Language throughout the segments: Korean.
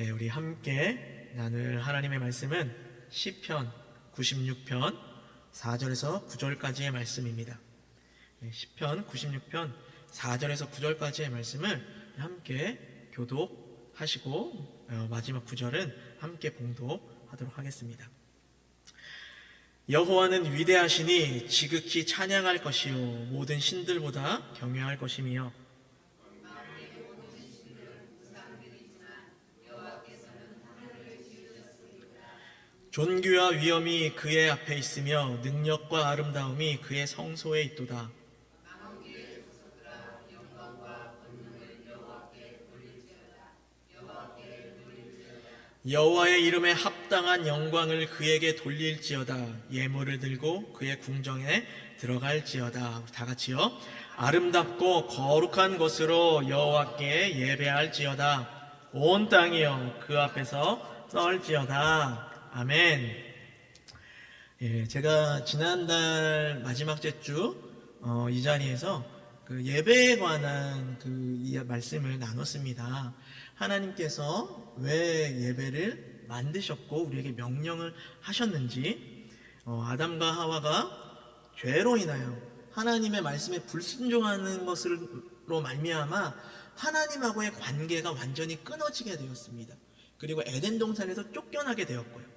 예, 우리 함께 나눌 하나님의 말씀은 시편 96편 4절에서 9절까지의 말씀입니다. 예, 시편 96편 4절에서 9절까지의 말씀을 함께 교독하시고 어, 마지막 9절은 함께 봉독하도록 하겠습니다. 여호와는 위대하시니 지극히 찬양할 것이요 모든 신들보다 경외할 것이며 존귀와 위엄이 그의 앞에 있으며 능력과 아름다움이 그의 성소에 있도다. 여호와의 이름에 합당한 영광을 그에게 돌릴지어다. 예물을 들고 그의 궁정에 들어갈지어다. 다 같이요. 아름답고 거룩한 것으로 여호와께 예배할지어다. 온 땅이여 그 앞에서 썰지어다. 아멘. 예, 제가 지난달 마지막 주, 어, 이 자리에서 그 예배에 관한 그이 말씀을 나눴습니다. 하나님께서 왜 예배를 만드셨고 우리에게 명령을 하셨는지, 어, 아담과 하와가 죄로 인하여 하나님의 말씀에 불순종하는 것으로 말미암아 하나님하고의 관계가 완전히 끊어지게 되었습니다. 그리고 에덴 동산에서 쫓겨나게 되었고요.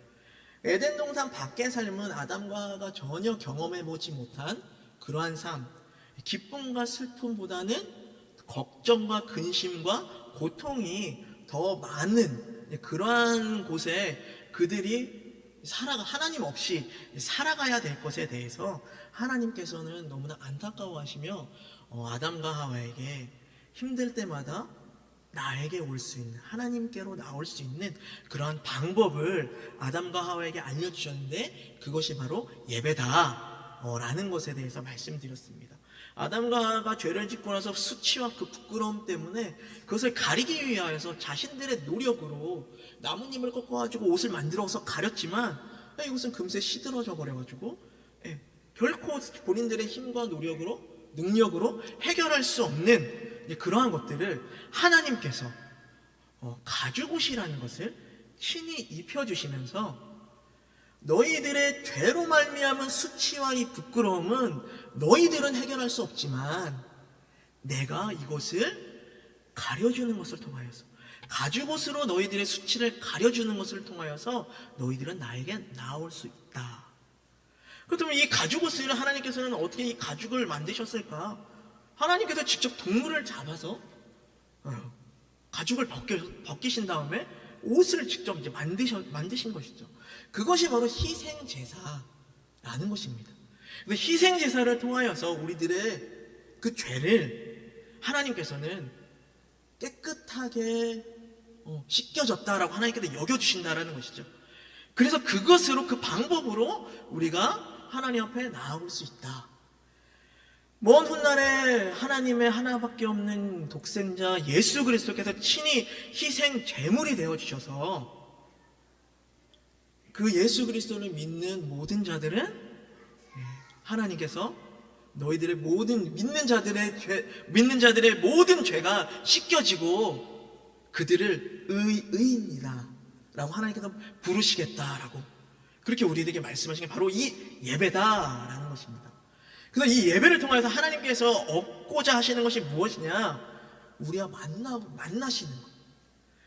에덴 동산 밖의 삶은 아담과 하와가 전혀 경험해 보지 못한 그러한 삶, 기쁨과 슬픔보다는 걱정과 근심과 고통이 더 많은 그러한 곳에 그들이 살아가 하나님 없이 살아가야 될 것에 대해서 하나님께서는 너무나 안타까워하시며 어, 아담과 하와에게 힘들 때마다 나에게 올 수 있는 하나님께로 나올 수 있는 그러한 방법을 아담과 하와에게 알려주셨는데 그것이 바로 예배다라는 것에 대해서 말씀드렸습니다. 아담과 하와가 죄를 짓고 나서 수치와 그 부끄러움 때문에 그것을 가리기 위하여서 자신들의 노력으로 나뭇잎을 꺾어가지고 옷을 만들어서 가렸지만 이것은 금세 시들어져 버려가지고 예, 결코 본인들의 힘과 노력으로 능력으로 해결할 수 없는 그러한 것들을 하나님께서 어, 가죽옷이라는 것을 친히 입혀주시면서 너희들의 죄로 말미암은 수치와 이 부끄러움은 너희들은 해결할 수 없지만 내가 이것을 가려주는 것을 통하여서 가죽옷으로 너희들의 수치를 가려주는 것을 통하여서 너희들은 나에게 나올 수 있다. 그렇다면 이 가죽옷을 하나님께서는 어떻게 이 가죽을 만드셨을까? 하나님께서 직접 동물을 잡아서 어, 가죽을 벗겨, 벗기 신 다음에 옷을 직접 이제 만드셔, 만드신 것이죠. 그것이 바로 희생 제사라는 것입니다. 희생 제사를 통하여서 우리들의 그 죄를 하나님께서는 깨끗하게 어, 씻겨졌다라고 하나님께서 여겨주신다라는 것이죠. 그래서 그것으로 그 방법으로 우리가 하나님 앞에 나아올 수 있다. 먼 훗날에 하나님의 하나밖에 없는 독생자 예수 그리스도께서 친히 희생 제물이 되어 주셔서 그 예수 그리스도를 믿는 모든 자들은 하나님께서 너희들의 모든 믿는 자들의 죄, 믿는 자들의 모든 죄가 씻겨지고 그들을 의, 의인이다라고 하나님께서 부르시겠다라고 그렇게 우리에게 말씀하신 게 바로 이 예배다라는 것입니다. 그래서 이 예배를 통해서 하나님께서 얻고자 하시는 것이 무엇이냐? 우리와 만나 만나시는 것.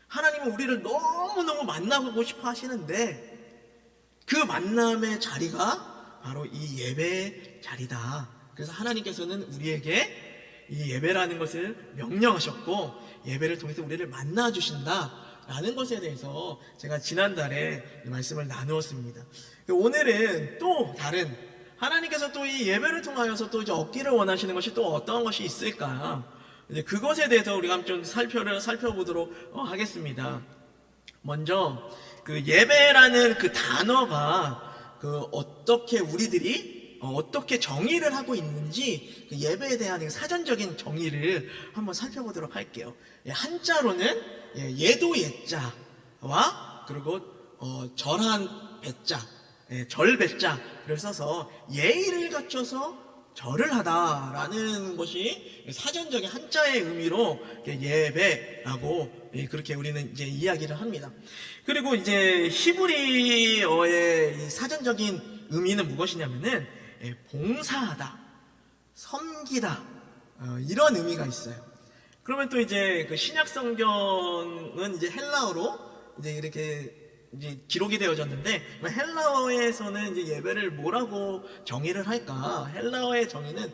하나님은 우리를 너무 너무 만나고 싶어 하시는데 그 만남의 자리가 바로 이 예배의 자리다. 그래서 하나님께서는 우리에게 이 예배라는 것을 명령하셨고 예배를 통해서 우리를 만나 주신다라는 것에 대해서 제가 지난달에 말씀을 나누었습니다. 오늘은 또 다른 하나님께서 또 이 예배를 통하여서 또 이제 얻기를 원하시는 것이 또 어떤 것이 있을까? 이제 그것에 대해서 우리가 좀 살펴를 살펴보도록 어, 하겠습니다. 먼저 그 예배라는 그 단어가 그 어떻게 우리들이 어, 어떻게 정의를 하고 있는지 그 예배에 대한 사전적인 정의를 한번 살펴보도록 할게요. 예, 한자로는 예, 예도 예자와 그리고 어, 절한 배자, 예, 절배자를 써서 예의를 갖춰서 절을 하다라는 것이 사전적인 한자의 의미로 예배라고 예, 그렇게 우리는 이제 이야기를 합니다. 그리고 이제 히브리어의 이 사전적인 의미는 무엇이냐면은 예, 봉사하다, 섬기다 어, 이런 의미가 있어요. 그러면 또 이제 그 신약 성경은 이제 헬라어로 이제 이렇게 이제 기록이 되어졌는데 그 헬라어에서는 이제 예배를 뭐라고 정의를 할까? 헬라어의 정의는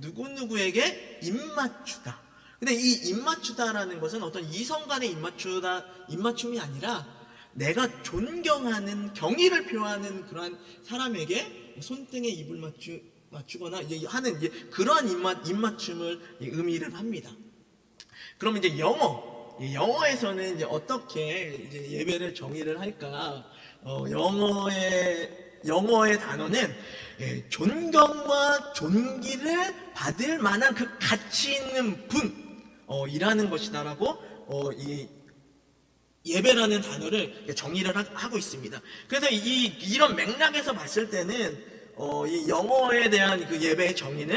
누구 누구에게 입맞추다. 근데 이 입맞추다라는 것은 어떤 이성 간의 입맞추다 입맞춤이 아니라 내가 존경하는 경의를 표하는 그러한 사람에게 손등에 입을 맞추 맞추거나 하는 그러한 입맞 입맞춤을 의미를 합니다. 그럼 이제 영어, 이 영어에서는 이제 어떻게 이제 예배를 정의를 할까? 어, 영어의 영어의 단어는 예, 존경과 존귀를 받을 만한 그 가치 있는 분, 어, 이라는 것이다라고 어, 이 예배라는 단어를 정의를 하- 하고 있습니다. 그래서 이 이런 맥락에서 봤을 때는 어, 이 영어에 대한 그 예배의 정의는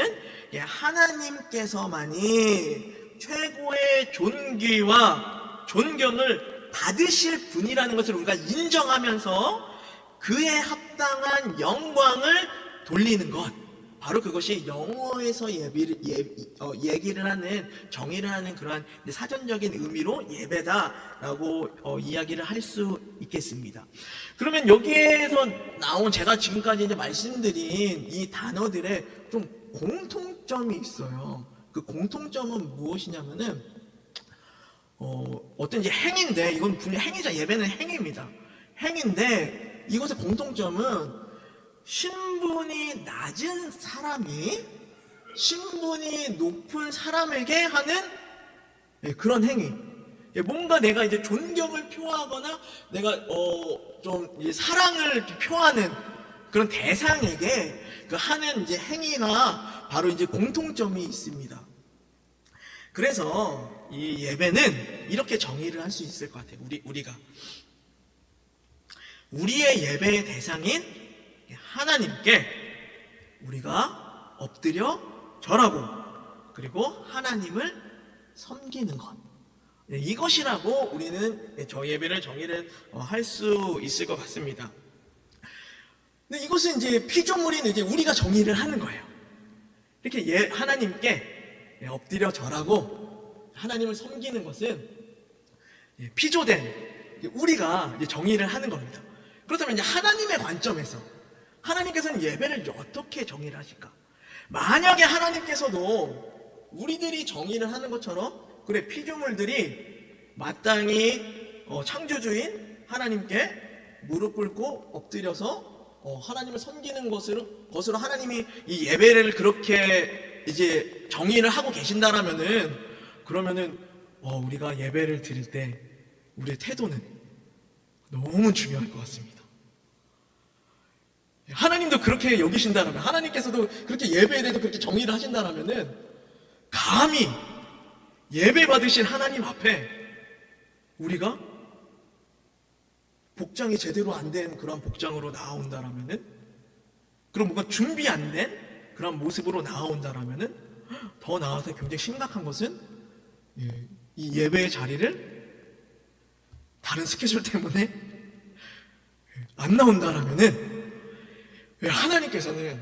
예, 하나님께서만이 최고의 존귀와 존경을 받으실 분이라는 것을 우리가 인정하면서 그에 합당한 영광을 돌리는 것. 바로 그것이 영어에서 예비를, 예, 어, 얘기를 하는, 정의를 하는 그러한 사전적인 의미로 예배다라고 어, 이야기를 할 수 있겠습니다. 그러면 여기에서 나온 제가 지금까지 이제 말씀드린 이 단어들의 좀 공통점이 있어요. 그 공통점은 무엇이냐면은, 어, 어떤 이제 행인데, 이건 분명 행위자, 예배는 행위입니다. 행인데, 이것의 공통점은 신분이 낮은 사람이 신분이 높은 사람에게 하는 예, 그런 행위. 예, 뭔가 내가 이제 존경을 표하거나 내가 어, 좀 사랑을 표하는 그런 대상에게 그 하는 이제 행위가 바로 이제 공통점이 있습니다. 그래서 이 예배는 이렇게 정의를 할 수 있을 것 같아요. 우리 우리가 우리의 예배의 대상인 하나님께 우리가 엎드려 절하고 그리고 하나님을 섬기는 것. 네, 이것이라고 우리는 저 예배를 정의를 어, 할수 있을 것 같습니다. 근데 이것은 이제 피조물인 이제 우리가 정의를 하는 거예요. 이렇게 예, 하나님께 예, 엎드려 절하고 하나님을 섬기는 것은 예, 피조된 우리가 정의를 하는 겁니다. 그렇다면 이제 하나님의 관점에서 하나님께서는 예배를 어떻게 정의를 하실까? 만약에 하나님께서도 우리들이 정의를 하는 것처럼 그래 피조물들이 마땅히 어, 창조주인 하나님께 무릎 꿇고 엎드려서 어, 하나님을 섬기는 것으로 것으로 하나님이 이 예배를 그렇게 이제 정의를 하고 계신다라면은 그러면은 어, 우리가 예배를 드릴 때 우리의 태도는 너무 중요할 것 같습니다. 하나님도 그렇게 여기신다라면 하나님께서도 그렇게 예배에 대해서 그렇게 정의를 하신다라면은 감히 예배 받으신 하나님 앞에 우리가 복장이 제대로 안 된 그런 복장으로 나온다라면은 그럼 뭔가 준비 안 된 그런 모습으로 나온다라면은 더 나아서 굉장히 심각한 것은 예, 이 예배의 자리를 다른 스케줄 때문에 안 나온다라면은 예, 하나님께서는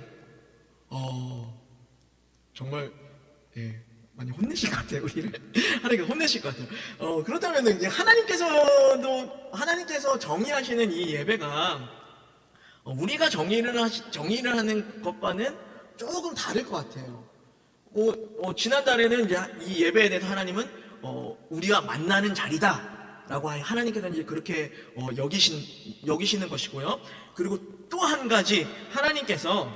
어 정말 예, 많이 혼내실 것 같아요 우리를 하나님께 혼내실 것 같아요. 어 그렇다면 하나님께서도 하나님께서 정의하시는 이 예배가 어, 우리가 정의를 하시, 정의를 하는 것과는 조금 다를 것 같아요. 어, 어, 지난달에는 이제 이 예배에 대해서 하나님은 어, 우리가 만나는 자리다 라고 하나님께서 이제 그렇게 어, 여기신 여기시는 것이고요. 그리고 또 한 가지 하나님께서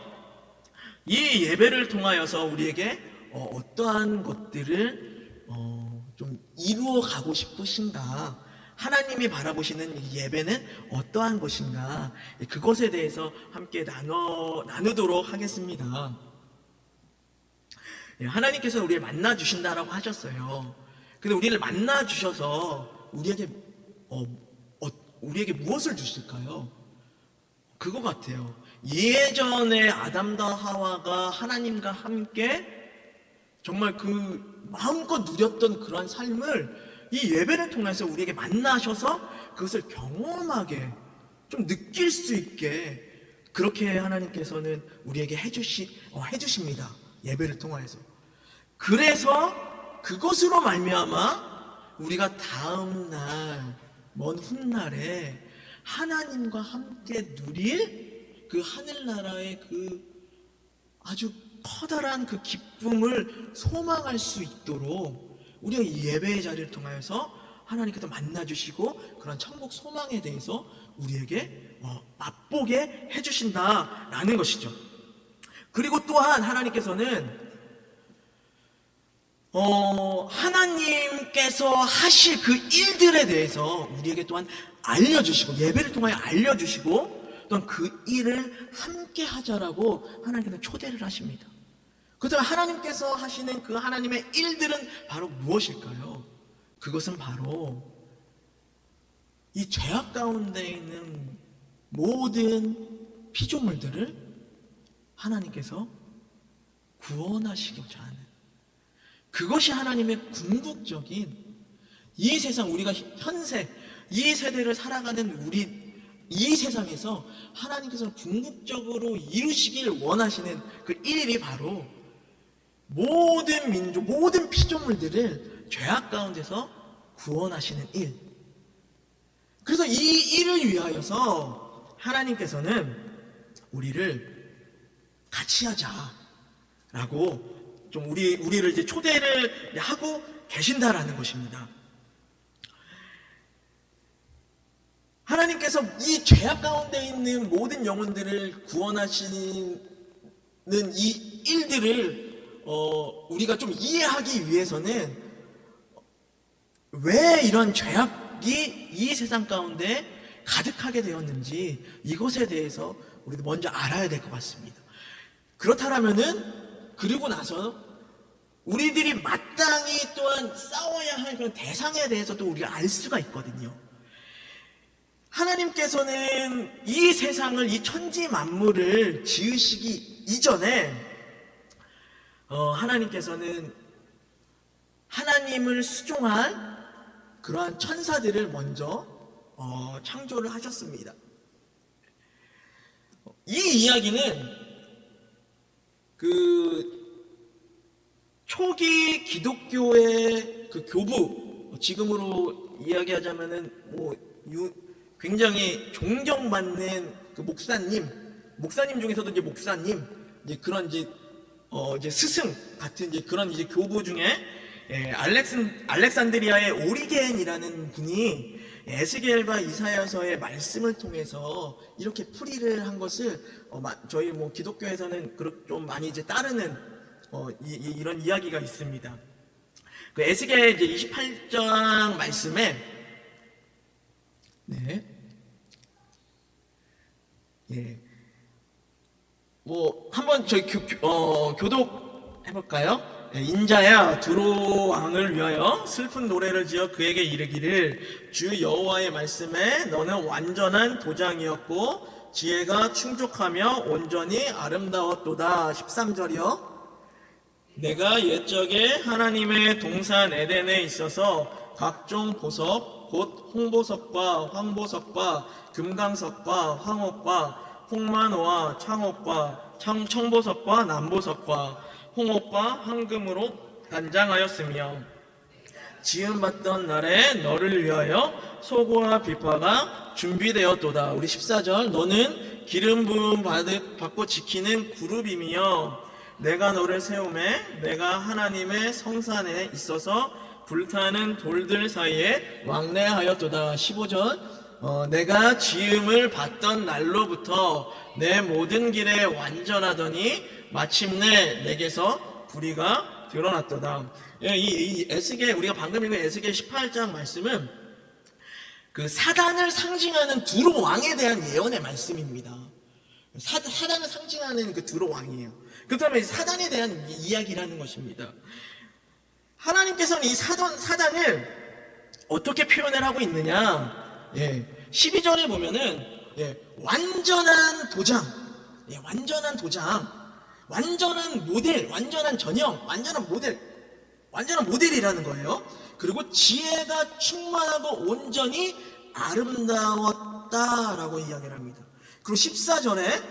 이 예배를 통하여서 우리에게 어, 어떠한 것들을 어, 좀 이루어 가고 싶으신가? 하나님이 바라보시는 이 예배는 어떠한 것인가? 그것에 대해서 함께 나눠 나누도록 하겠습니다. 예, 하나님께서 우리를 만나 주신다라고 하셨어요. 근데 우리를 만나 주셔서 우리에게 어, 어, 우리에게 무엇을 주실까요? 그거 같아요. 예전에 아담과 하와가 하나님과 함께 정말 그 마음껏 누렸던 그러한 삶을 이 예배를 통해서 우리에게 만나셔서 그것을 경험하게 좀 느낄 수 있게 그렇게 하나님께서는 우리에게 해주시 어, 해주십니다. 예배를 통하여서. 그래서 그것으로 말미암아 우리가 다음 날, 먼 훗날에 하나님과 함께 누릴 그 하늘나라의 그 아주 커다란 그 기쁨을 소망할 수 있도록 우리가 이 예배의 자리를 통하여서 하나님께서 만나주시고 그런 천국 소망에 대해서 우리에게 어, 맛보게 해주신다라는 것이죠. 그리고 또한 하나님께서는 어, 하나님께서 하실 그 일들에 대해서 우리에게 또한 알려주시고, 예배를 통하여 알려주시고, 또한 그 일을 함께 하자라고 하나님께서 초대를 하십니다. 그렇다면 하나님께서 하시는 그 하나님의 일들은 바로 무엇일까요? 그것은 바로 이 죄악 가운데 있는 모든 피조물들을 하나님께서 구원하시고자 하는 그것이 하나님의 궁극적인 이 세상 우리가 현세 이 세대를 살아가는 우리 이 세상에서 하나님께서 궁극적으로 이루시길 원하시는 그 일이 바로 모든 민족 모든 피조물들을 죄악 가운데서 구원하시는 일. 그래서 이 일을 위하여서 하나님께서는 우리를 같이 하자라고 좀 우리 우리를 이제 초대를 하고 계신다라는 것입니다. 하나님께서 이 죄악 가운데 있는 모든 영혼들을 구원하시는 이 일들을 어, 우리가 좀 이해하기 위해서는 왜 이런 죄악이 이 세상 가운데 가득하게 되었는지 이것에 대해서 우리도 먼저 알아야 될 것 같습니다. 그렇다면은 그리고 나서 우리들이 마땅히 또한 싸워야 할 그런 대상에 대해서도 우리가 알 수가 있거든요. 하나님께서는 이 세상을 이 천지 만물을 지으시기 이전에 어, 하나님께서는 하나님을 수종할 그러한 천사들을 먼저 어, 창조를 하셨습니다. 이 이야기는 그 초기 기독교의 그 교부 지금으로 이야기하자면은 뭐 유, 굉장히 존경받는 그 목사님 목사님 중에서도 이제 목사님 이제 그런 이제 어 이제 스승 같은 이제 그런 이제 교부 중에 예, 알렉슨 알렉산드리아의 오리겐이라는 분이 에스겔과 이사야서의 말씀을 통해서 이렇게 풀이를 한 것을 어, 마- 저희 뭐 기독교에서는 좀 많이 이제 따르는 어, 이, 런 이야기가 있습니다. 그 에스겔 이제 28장 말씀에 네. 예. 뭐 한번 저희 교, 교- 어, 교독 해볼까요? 예, 인자야 두로 왕을 위하여 슬픈 노래를 지어 그에게 이르기를 주 여호와의 말씀에 너는 완전한 도장이었고 지혜가 충족하며 온전히 아름다웠도다 13절이요 내가 옛적에 하나님의 동산 에덴에 있어서 각종 보석, 곧 홍보석과 황보석과 금강석과 황옥과 홍만호와 창옥과 청, 청보석과 남보석과 홍옥과 황금으로 단장하였으며 지음받던 날에 너를 위하여 소고와 비파가 준비되었도다. 우리 14절 너는 기름 부음 받- 받고 지키는 그룹이며 내가 너를 세움에 내가 하나님의 성산에 있어서 불타는 돌들 사이에 왕래하였도다. 15절 어, 내가 지음을 받던 날로부터 내 모든 길에 완전하더니 마침내 내게서 불의가 드러났도다. 예, 이, 이 에스겔 우리가 방금 읽은 에스겔 18장 말씀은 그 사단을 상징하는 두로 왕에 대한 예언의 말씀입니다. 사, 사단을 상징하는 그 두로 왕이에요. 그렇다면 이 사단에 대한 이- 이야기를 하는 것입니다. 하나님께서는 이 사단, 사단을 어떻게 표현을 하고 있느냐? 예, 12절에 보면은 예, 완전한 도장, 예, 완전한 도장, 완전한 모델, 완전한 전형, 완전한 모델, 완전한 모델이라는 거예요. 그리고 지혜가 충만하고 온전히 아름다웠다라고 이야기를 합니다. 그리고 14절에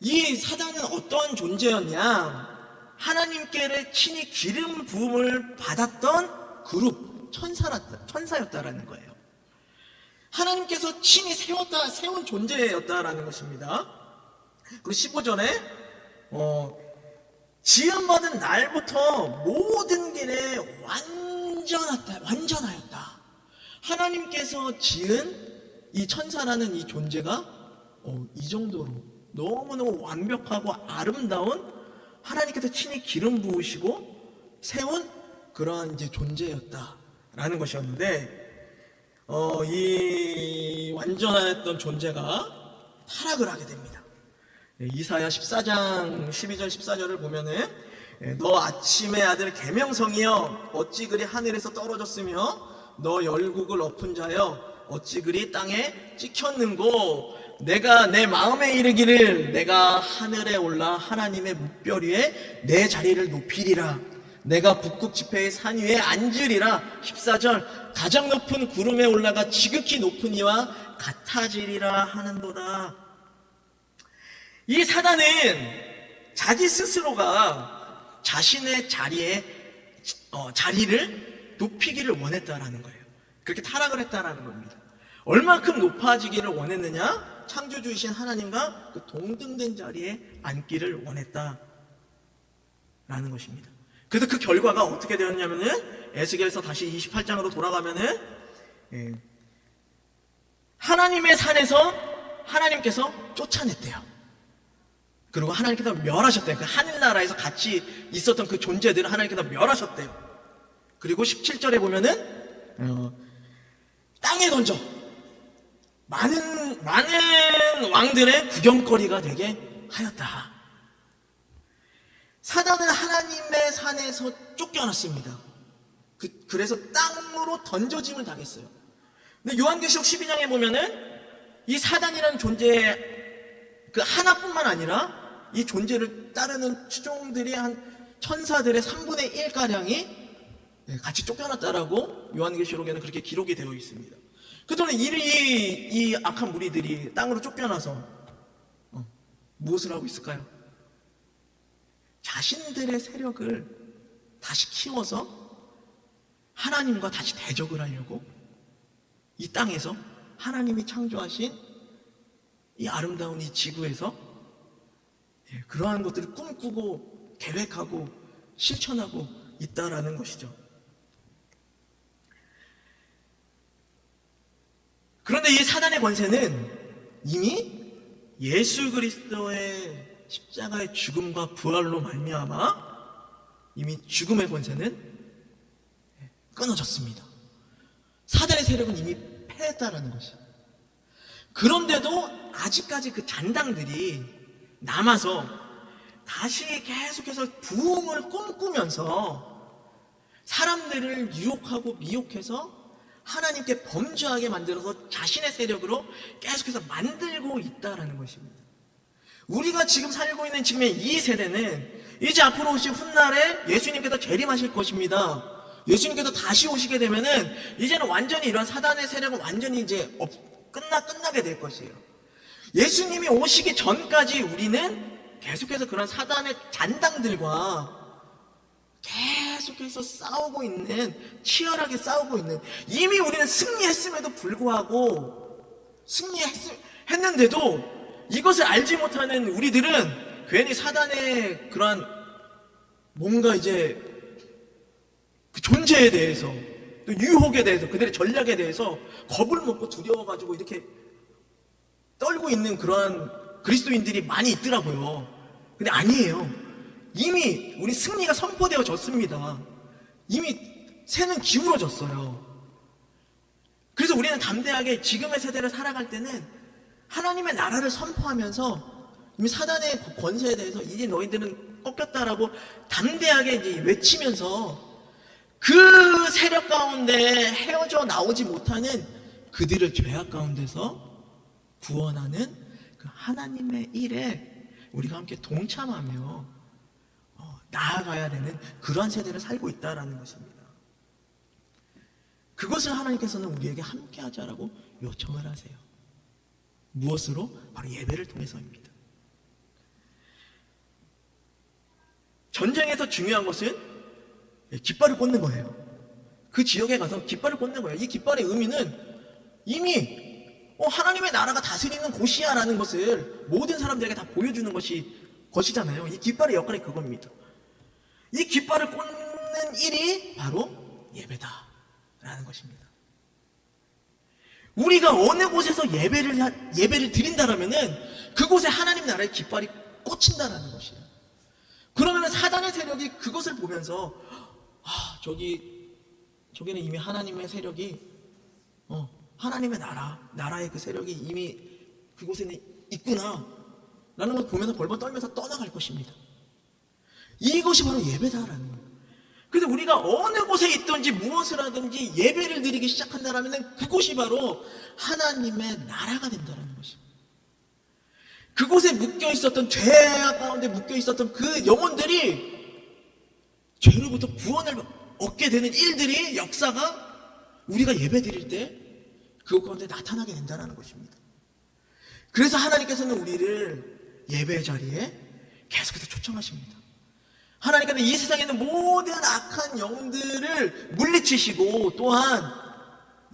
이 사단은 어떠한 존재였냐? 하나님께를 친히 기름 부음을 받았던 그룹 천사였다, 천사였다라는 거예요. 하나님께서 친히 세웠다, 세운 존재였다라는 것입니다. 그리고 15절에 어, 지음받은 날부터 모든 길에 완전하다, 완전하였다. 하나님께서 지은 이 천사라는 이 존재가 어, 이 정도로 너무너무 완벽하고 아름다운 하나님께서 친히 기름 부으시고 세운 그러한 이제 존재였다라는 것이었는데 어, 이 완전했던 존재가 타락을 하게 됩니다. 예, 이사야 14장 12절 14절을 보면은 예, 너 아침의 아들 계명성이여. 어찌 그리 하늘에서 떨어졌으며 너 열국을 엎은 자여. 어찌 그리 땅에 찍혔는고. 내가 내 마음에 이르기를 내가 하늘에 올라 하나님의 묵별 위에 내 자리를 높이리라 내가 북극 지폐의 산 위에 앉으리라 14절 가장 높은 구름에 올라가 지극히 높은 이와 같아지리라 하는도다 이 사단은 자기 스스로가 자신의 자리에 어, 자리를 높이기를 원했다라는 거예요. 그렇게 타락을 했다라는 겁니다. 얼마큼 높아지기를 원했느냐? 창조주이신 하나님과 그 동등된 자리에 앉기를 원했다라는 것입니다. 그래서 그 결과가 어떻게 되었냐면은 에스겔서 다시 28장으로 돌아가면은 예, 하나님의 산에서 하나님께서 쫓아냈대요. 그리고 하나님께서 멸하셨대요. 그 하늘나라에서 같이 있었던 그 존재들을 하나님께서 멸하셨대요. 그리고 17절에 보면은 어, 땅에 던져 많은 많은 왕들의 구경거리가 되게 하였다. 사단은 하나님의 산에서 쫓겨났습니다. 그, 그래서 땅으로 던져짐을 당했어요. 근데 요한계시록 12장에 보면은 이 사단이라는 존재 그 하나뿐만 아니라 이 존재를 따르는 추종들이 한 천사들의 3분의 1가량이 네, 같이 쫓겨났다라고 요한계시록에는 그렇게 기록이 되어 있습니다. 그동안 이, 이, 이 악한 무리들이 땅으로 쫓겨나서 어, 무엇을 하고 있을까요? 자신들의 세력을 다시 키워서 하나님과 다시 대적을 하려고 이 땅에서 하나님이 창조하신 이 아름다운 이 지구에서 예, 그러한 것들을 꿈꾸고 계획하고 실천하고 있다라는 것이죠. 그런데 이 사단의 권세는 이미 예수 그리스도의 십자가의 죽음과 부활로 말미암아 이미 죽음의 권세는 끊어졌습니다. 사단의 세력은 이미 패했다라는 것이죠. 그런데도 아직까지 그 잔당들이 남아서 다시 계속해서 부흥을 꿈꾸면서 사람들을 유혹하고 미혹해서 하나님께 범죄하게 만들어서 자신의 세력으로 계속해서 만들고 있다라는 것입니다. 우리가 지금 살고 있는 지금의 이 세대는 이제 앞으로 오실 훗날에 예수님께서 재림하실 것입니다. 예수님께서 다시 오시게 되면은 이제는 완전히 이런 사단의 세력은 완전히 이제 없, 끝나 끝나게 될 것이에요. 예수님이 오시기 전까지 우리는 계속해서 그런 사단의 잔당들과 계속해서 싸우고 있는, 치열하게 싸우고 있는, 이미 우리는 승리했음에도 불구하고, 승리했는데도 이것을 알지 못하는 우리들은 괜히 사단의 그러한 뭔가 이제 그 존재에 대해서, 또 유혹에 대해서, 그들의 전략에 대해서 겁을 먹고 두려워가지고 이렇게 떨고 있는 그러한 그리스도인들이 많이 있더라고요. 근데 아니에요. 이미 우리 승리가 선포되어졌습니다. 이미 새는 기울어졌어요. 그래서 우리는 담대하게 지금의 세대를 살아갈 때는 하나님의 나라를 선포하면서 이미 사단의 권세에 대해서 이제 너희들은 꺾였다라고 담대하게 이제 외치면서 그 세력 가운데 헤어져 나오지 못하는 그들을 죄악 가운데서 구원하는 그 하나님의 일에 우리가 함께 동참하며 어, 나아가야 되는 그러한 세대를 살고 있다라는 것입니다. 그것을 하나님께서는 우리에게 함께 하자라고 요청을 하세요. 무엇으로? 바로 예배를 통해서입니다. 전쟁에서 중요한 것은 깃발을 꽂는 거예요. 그 지역에 가서 깃발을 꽂는 거예요. 이 깃발의 의미는 이미 어, 하나님의 나라가 다스리는 곳이야라는 것을 모든 사람들에게 다 보여주는 것이 것이잖아요. 이 깃발의 역할이 그겁니다. 이 깃발을 꽂는 일이 바로 예배다라는 것입니다. 우리가 어느 곳에서 예배를 하- 예배를 드린다라면은 그곳에 하나님 나라의 깃발이 꽂힌다라는 것이에요. 그러면 사단의 세력이 그것을 보면서 아 저기 저기는 이미 하나님의 세력이 어 하나님의 나라 나라의 그 세력이 이미 그곳에는 있구나 라는 걸 보면서 벌벌 떨면서 떠나갈 것입니다. 이것이 바로 예배다라는 거예요. 그래서 우리가 어느 곳에 있든지 무엇을 하든지 예배를 드리기 시작한다라면 그곳이 바로 하나님의 나라가 된다라는 것입니다. 그곳에 묶여 있었던 죄악 가운데 묶여 있었던 그 영혼들이 죄로부터 구원을 얻게 되는 일들이 역사가 우리가 예배 드릴 때 그것 가운데 나타나게 된다는 것입니다. 그래서 하나님께서는 우리를 예배 자리에 계속해서 초청하십니다. 하나님께서 이 세상에 있는 모든 악한 영들을 물리치시고 또한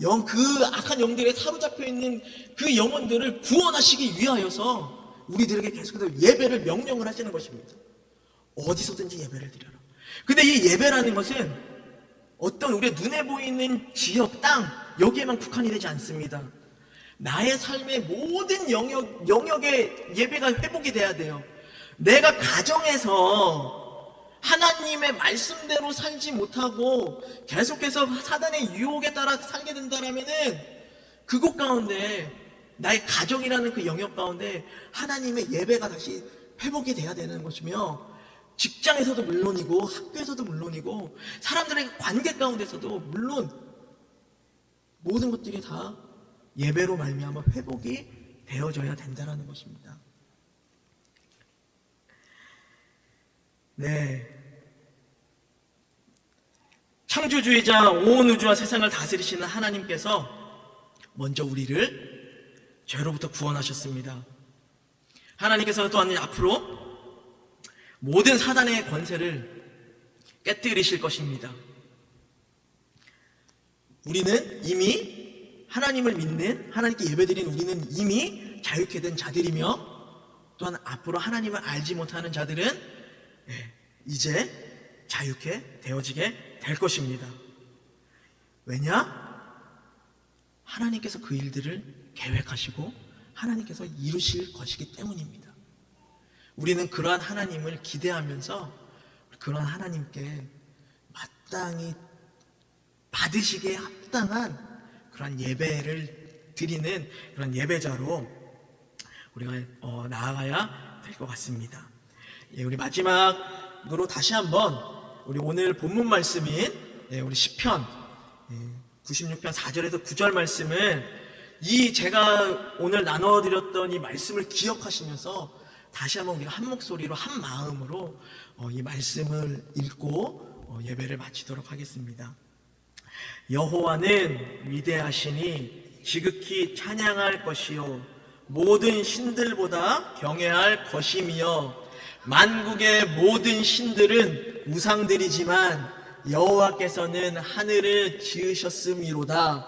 영, 그 악한 영들에 사로잡혀 있는 그 영혼들을 구원하시기 위하여서 우리들에게 계속해서 예배를 명령을 하시는 것입니다. 어디서든지 예배를 드려라. 근데 이 예배라는 것은 어떤 우리의 눈에 보이는 지역, 땅, 여기에만 국한이 되지 않습니다. 나의 삶의 모든 영역, 영역에 예배가 회복이 돼야 돼요. 내가 가정에서 하나님의 말씀대로 살지 못하고 계속해서 사단의 유혹에 따라 살게 된다라면은 그곳 가운데 나의 가정이라는 그 영역 가운데 하나님의 예배가 다시 회복이 돼야 되는 것이며 직장에서도 물론이고 학교에서도 물론이고 사람들의 관계 가운데서도 물론 모든 것들이 다 예배로 말미암아 회복이 되어져야 된다라는 것입니다. 네. 창조주의자 온 우주와 세상을 다스리시는 하나님께서 먼저 우리를 죄로부터 구원하셨습니다. 하나님께서 또한 앞으로 모든 사단의 권세를 깨뜨리실 것입니다. 우리는 이미 하나님을 믿는 하나님께 예배드린 우리는 이미 자유케 된 자들이며 또한 앞으로 하나님을 알지 못하는 자들은 예, 이제 자유케 되어지게 될 것입니다. 왜냐? 하나님께서 그 일들을 계획하시고 하나님께서 이루실 것이기 때문입니다. 우리는 그러한 하나님을 기대하면서 그러한 하나님께 마땅히 받으시기에 합당한 그런 예배를 드리는 그런 예배자로 우리가 어, 나아가야 될 것 같습니다. 예, 우리 마지막으로 다시 한번 우리 오늘 본문 말씀인 예, 우리 시편 96편 4절에서 9절 말씀을 이 제가 오늘 나눠드렸던 이 말씀을 기억하시면서 다시 한번 우리가 한 목소리로 한 마음으로 어, 이 말씀을 읽고 어, 예배를 마치도록 하겠습니다. 여호와는 위대하시니 지극히 찬양할 것이요 모든 신들보다 경외할 것이며 만국의 모든 신들은 우상들이지만 여호와께서는 하늘을 지으셨음이로다.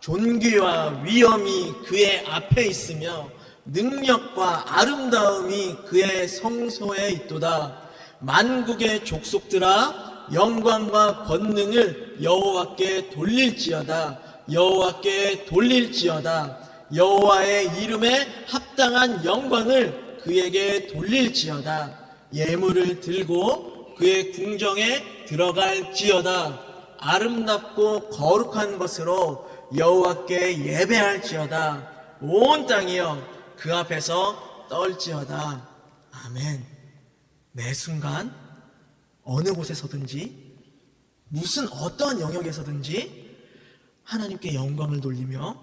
존귀와 위엄이 그의 앞에 있으며 능력과 아름다움이 그의 성소에 있도다. 만국의 족속들아 영광과 권능을 여호와께 돌릴지어다. 여호와께 돌릴지어다. 여호와의 이름에 합당한 영광을 그에게 돌릴지어다. 예물을 들고 그의 궁정에 들어갈지어다. 아름답고 거룩한 것으로 여호와께 예배할지어다. 온 땅이여 그 앞에서 떨지어다. 아멘. 매 순간 어느 곳에서든지 무슨 어떠한 영역에서든지 하나님께 영광을 돌리며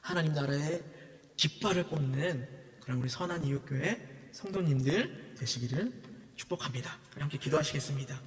하나님 나라의 깃발을 꽂는 그런 우리 선한 이웃교회 성도님들 되시기를 축복합니다. 함께 기도하시겠습니다.